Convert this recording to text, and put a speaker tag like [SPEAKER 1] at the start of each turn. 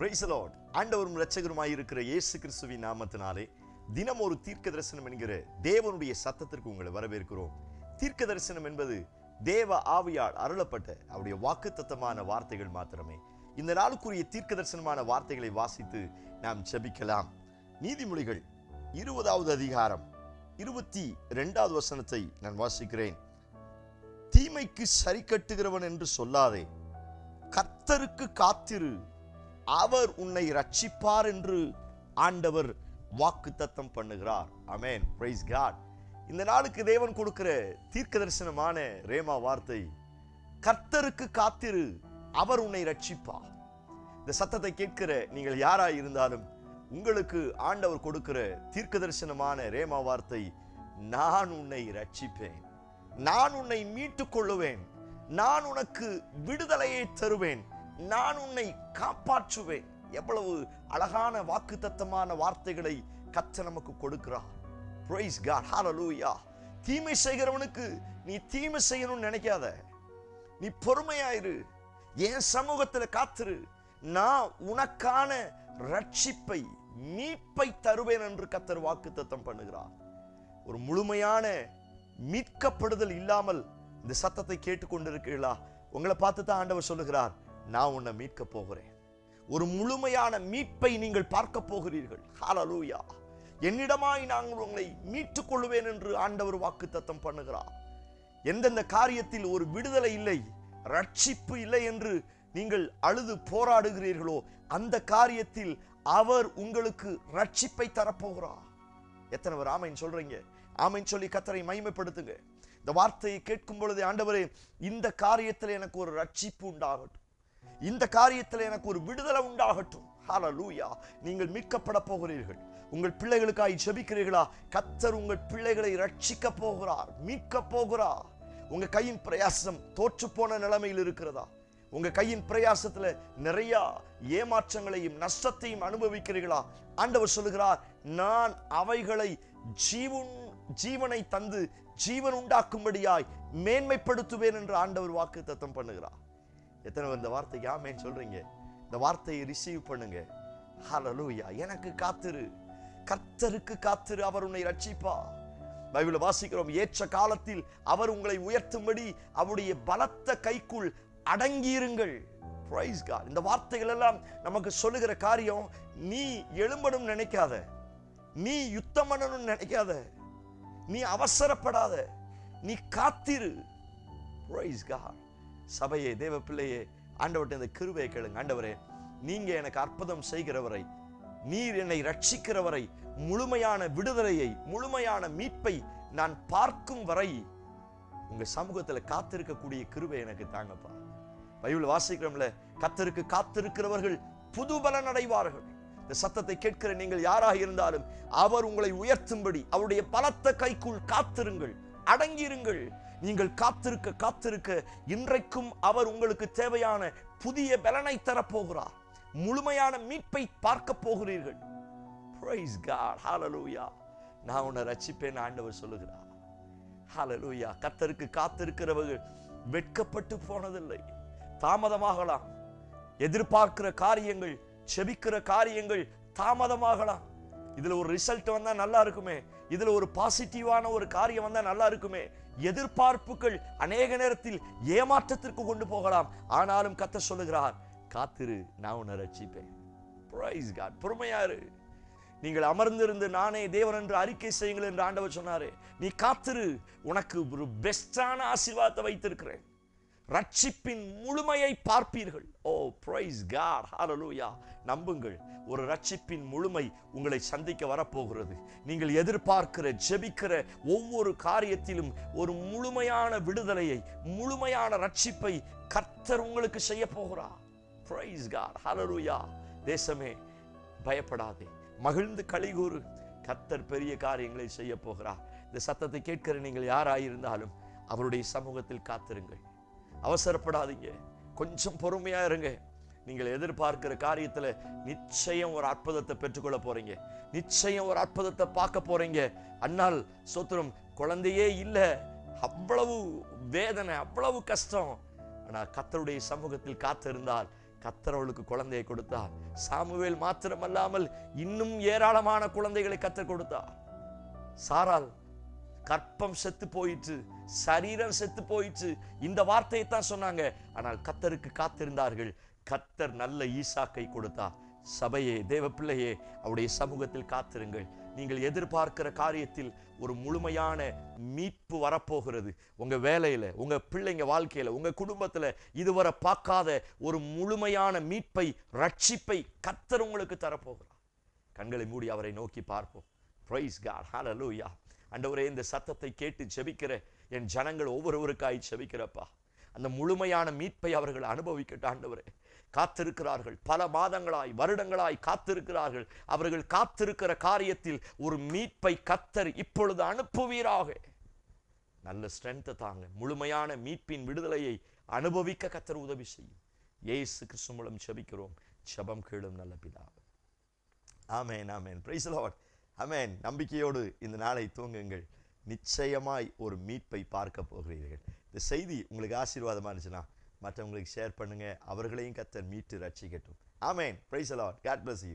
[SPEAKER 1] பிரைசலோட் ஆண்டவரும் இரட்சகருமாய் இருக்கிற இயேசு கிறிஸ்துவின் நாமத்தினாலே தினம் ஒரு தீர்க்க தரிசனம் என்கிற தேவனுடைய சத்தத்திற்கு உங்களை வரவேற்கிறோம். தீர்க்க தரிசனம் என்பது தேவ ஆவியால் அருளப்பட்ட அவருடைய வாக்குத்தத்தமான வார்த்தைகள் மாத்திரமே. இந்த நாளுக்குரிய தீர்க்க தரிசனமான வார்த்தைகளை வாசித்து நாம் செபிக்கலாம் நீதிமொழிகள் இருபதாவது அதிகாரம் இருபத்தி ரெண்டாவது வசனத்தை நான் வாசிக்கிறேன். தீமைக்கு சரி கட்டுகிறவன் என்று சொல்லாதே. கர்த்தருக்கு காத்திரு. அவர் உன்னை ரட்சிப்பார் என்று ஆண்டவர் வாக்கு தத்தம் பண்ணுகிறார். அமேன் பிரைஸ் காட் இந்த நாளுக்கு தேவன் கொடுக்கிற தீர்க்க தரிசனமான ரேமா வார்த்தை கர்த்தருக்கு காத்திரு அவர் உன்னை ரட்சிப்பார் இந்த சத்தத்தை கேட்கிற நீங்கள் யாராய் இருந்தாலும் உங்களுக்கு ஆண்டவர் கொடுக்கிற தீர்க்க தரிசனமான ரேமா வார்த்தை நான் உன்னை ரட்சிப்பேன் நான் உன்னை மீட்டுக் கொள்ளுவேன். நான் உனக்கு விடுதலையை தருவேன். நான் உன்னை காப்பாற்றுவேன். எவ்வளவு அழகான வாக்குத்தத்தமான வார்த்தைகளை கத்த நமக்கு கொடுக்கிறார். பிரைஸ் காட் தீமை செய்கிறவனுக்கு நீ தீமை செய்யணும்னு நினைக்காத. நீ பொறுமையாயிரு. என் சமூகத்தில் காத்துரு. நான் உனக்கான ரட்சிப்பை மீட்பை தருவேன் என்று கத்தர் வாக்குத்தத்தம் பண்ணுகிறார். ஒரு முழுமையான மீட்கப்படுதல் இல்லாமல் இந்த சத்தத்தை கேட்டுக்கொண்டிருக்கிறீர்களா? உங்களை பார்த்து தான் ஆண்டவர் சொல்லுகிறார். நான் உன்னை மீட்க போகிறேன். ஒரு முழுமையான மீட்பை நீங்கள் பார்க்க போகிறீர்கள். ஹாலலூயா என்னிடமாய் நான் உங்களை மீட்டுக் கொள்வேன் என்று ஆண்டவர் வாக்குத்தத்தம் பண்ணுகிறார். எந்தெந்த காரியத்தில் ஒரு விடுதலை இல்லை ரட்சிப்பு இல்லை என்று நீங்கள் அழுது போராடுகிறீர்களோ அந்த காரியத்தில் அவர் உங்களுக்கு ரட்சிப்பை தரப்போகிறார். எத்தனை பேர் ஆமைன்னு சொல்றீங்க? ஆமைன்னு சொல்லி கத்தரை மைமைப்படுத்துங்க இந்த வார்த்தையை கேட்கும் பொழுது ஆண்டவரே இந்த காரியத்தில் எனக்கு ஒரு ரட்சிப்பு உண்டாகட்டும். இந்த காரியத்தில் எனக்கு ஒரு விடுதலை உண்டாகட்டும். ஹலலூயா நீங்கள் மீட்கப்பட போகிறீர்கள். உங்கள் பிள்ளைகளுக்காய் ஜெபிக்கிறீர்களா? கத்தர் உங்கள் பிள்ளைகளை ரட்சிக்க போகிறார் மீட்க போகிறார். உங்க கையின் பிரயாசம் தோற்று போன நிலைமையில் இருக்கிறதா? உங்க கையின் பிரயாசத்துல நிறைய ஏமாற்றங்களையும் நஷ்டத்தையும் அனுபவிக்கிறீர்களா? ஆண்டவர் சொல்லுகிறார் நான் அவைகளை ஜீவன் ஜீவனை தந்து ஜீவன் உண்டாக்கும்படியாய் மேன்மைப்படுத்துவேன் என்று ஆண்டவர் வாக்கு தத்தம் பண்ணுகிறார். எத்தனை பேர் இந்த வார்த்தைக்கு ஆமேன்னு சொல்றீங்க? இந்த வார்த்தையை ரிசீவ் பண்ணுங்க. ஹலலூயா எனக்கு காத்திரு. கர்த்தருக்கு காத்திரு அவர் உன்னை ரட்சிப்பா பைபிளை வாசிக்கிறோம். ஏற்ற காலத்தில் அவர் உங்களை உயர்த்தும்படி அவருடைய பலத்த கைக்குள் அடங்கியிருங்கள். பிரைஸ் காட் இந்த வார்த்தைகள் எல்லாம் நமக்கு சொல்லுகிற காரியம் நீ எழும்பணும் நினைக்காத. நீ யுத்தம் பண்ணணும்னு நினைக்காத. நீ அவசரப்படாத. நீ காத்திரு. பிரைஸ் காட் சபையே தேவ பிள்ளையே ஆண்டவர்கிட்ட இந்த கிருவையை கேளுங்க. ஆண்டவரே நீங்க எனக்கு அற்புதம் செய்கிறவரை நீர் என்னை ரட்சிக்கிறவரை முழுமையான விடுதலையை முழுமையான மீட்பை நான் பார்க்கும் வரை உங்க சமூகத்துல காத்திருக்கக்கூடிய கிருவை எனக்கு தாங்கப்பா. பைபிள் வாசிக்கிறோம்ல கத்தருக்கு காத்திருக்கிறவர்கள் புது பலன் அடைவார்கள். இந்த சத்தத்தை கேட்கிற நீங்கள் யாராக இருந்தாலும் அவர் உங்களை உயர்த்தும்படி அவருடைய பலத்த கைக்குள் காத்திருங்கள் அடங்கியிருங்கள். நீங்கள் காத்திருக்க காத்திருக்க இன்றைக்கும் அவர் உங்களுக்கு தேவையான புதிய பலனை தரப்போகிறார். முழுமையான மீட்பை பார்க்க போகிறீர்கள். Praise நான் உன்னை ரச்சிப்பேன் ஆண்டவர் சொல்லுகிறார். ஹாலலூயா கத்தருக்கு காத்திருக்கிறவர்கள் வெட்கப்பட்டு போனதில்லை. தாமதமாகலாம். எதிர்பார்க்கிற காரியங்கள் செபிக்கிற காரியங்கள் தாமதமாகலாம். இதில் ஒரு ரிசல்ட் வந்தால் நல்லா இருக்குமே. இதில் ஒரு பாசிட்டிவான ஒரு காரியம் வந்தால் நல்லா இருக்குமே. எதிர்பார்ப்புகள் அநேக நேரத்தில் ஏமாற்றத்திற்கு கொண்டு போகலாம். ஆனாலும் கத்த சொல்லுகிறார் காத்திரு நான் உன்னை ரட்சிப்பேன். ப்ரைஸ் காட் பொறுமையாரு நீங்கள் அமர்ந்திருந்து நானே தேவன் என்று அறிக்கை செய்யுங்கள் என்று ஆண்டவர் சொன்னாரு. நீ காத்திரு. உனக்கு ஒரு பெஸ்டான ஆசீர்வாதத்தை வைத்திருக்கிறேன். ரட்சிப்பின் முழுமையை பார்ப்பீர்கள். ஓ பிரைஸ் காட் ஹாலலூயா நம்புங்கள் ஒரு ரட்சிப்பின் முழுமை உங்களை சந்திக்க வரப்போகிறது. நீங்கள் எதிர்பார்க்கிற ஜெபிக்கிற ஒவ்வொரு காரியத்திலும் ஒரு முழுமையான விடுதலையை முழுமையான ரட்சிப்பை கர்த்தர் உங்களுக்கு செய்ய போகிறார். பிரைஸ் காட் ஹாலலூயா தேசமே பயப்படாதே. மகிழ்ந்து கலிகூறு கர்த்தர் பெரிய காரியங்களை செய்ய போகிறார். இந்த சத்தத்தை கேட்கிற நீங்கள் யாராயிருந்தாலும் அவருடைய சமூகத்தில் காத்திருங்கள். அவசரப்படாதீங்க. கொஞ்சம் பொறுமையா இருங்க. நீங்கள் எதிர்பார்க்கிற காரியத்துல நிச்சயம் ஒரு அற்புதத்தை பெற்றுக்கொள்ள போறீங்க. நிச்சயம் ஒரு அற்புதத்தை பார்க்க போறீங்க. அன்னால் சோத்திரம் குழந்தையே இல்லை. அவ்வளவு வேதனை அவ்வளவு கஷ்டம். ஆனால் கத்தருடைய சமூகத்தில் காத்திருந்தால் கத்தரவளுக்கு குழந்தையை கொடுத்தார். சாமுவேல் மாத்திரமல்லாமல் இன்னும் ஏராளமான குழந்தைகளை கத்தர் கொடுத்தார். சாரால் கற்பம் செத்து போயிற்று சரீரம் செத்து போயிற்று. இந்த வார்த்தையை தான் சொன்னாங்க. ஆனால் கத்தருக்கு காத்திருந்தார்கள். கத்தர் நல்ல ஈசாக்கை கொடுத்தார். சபையே தேவ பிள்ளையே அவருடைய சமூகத்தில் காத்திருங்கள். நீங்கள் எதிர்பார்க்கிற காரியத்தில் ஒரு முழுமையான மீட்பு வரப்போகிறது. உங்க வேலையில உங்க பிள்ளைங்க வாழ்க்கையில உங்க குடும்பத்துல இதுவரை பார்க்காத ஒரு முழுமையான மீட்பை ரட்சிப்பை கத்தர் உங்களுக்கு தரப்போகிறார். கண்களை மூடி அவரை நோக்கி பார்ப்போம். பிரைஸ் காட் ஹalleluya அண்டவரே இந்த சத்தத்தை கேட்டு ஜெபிக்கிற என் ஜனங்கள் ஒவ்வொருவருக்காய் ஜெபிக்கிறப்பா. அந்த முழுமையான மீட்பை அவர்கள் அனுபவிக்கட்டும் ஆண்டவரே. காத்திருக்கிறார்கள். பல மாதங்களாய் வருடங்களாய் காத்திருக்கிறார்கள். அவர்கள் காத்திருக்கிற காரியத்தில் ஒரு மீட்பை கத்தர் இப்பொழுது அனுப்புவீராக. நல்ல ஸ்ட்ரென்த்தை தாங்க. முழுமையான மீட்பின் விடுதலையை அனுபவிக்க கத்தர் உதவி செய்யும். ஏசு கிறிஸ்து மூலம் செபிக்கிறோம் செபம் கேளும் நல்ல பிதாவே. ஆமேன் ஆமேன். பிரைஸ் லார்ட் அமேன் நம்பிக்கையோடு இந்த நாளை தூங்குங்கள் நிச்சயமாய் ஒரு மீட்பை பார்க்க போகிறீர்கள். இந்த செய்தி உங்களுக்கு ஆசீர்வாதமா இருந்துச்சுன்னா மற்றவங்களுக்கு ஷேர் பண்ணுங்க. அவர்களையும் கத்தர் மீட்டு ரட்சிக்கட்டும். ஆமேன். Praise the Lord God bless you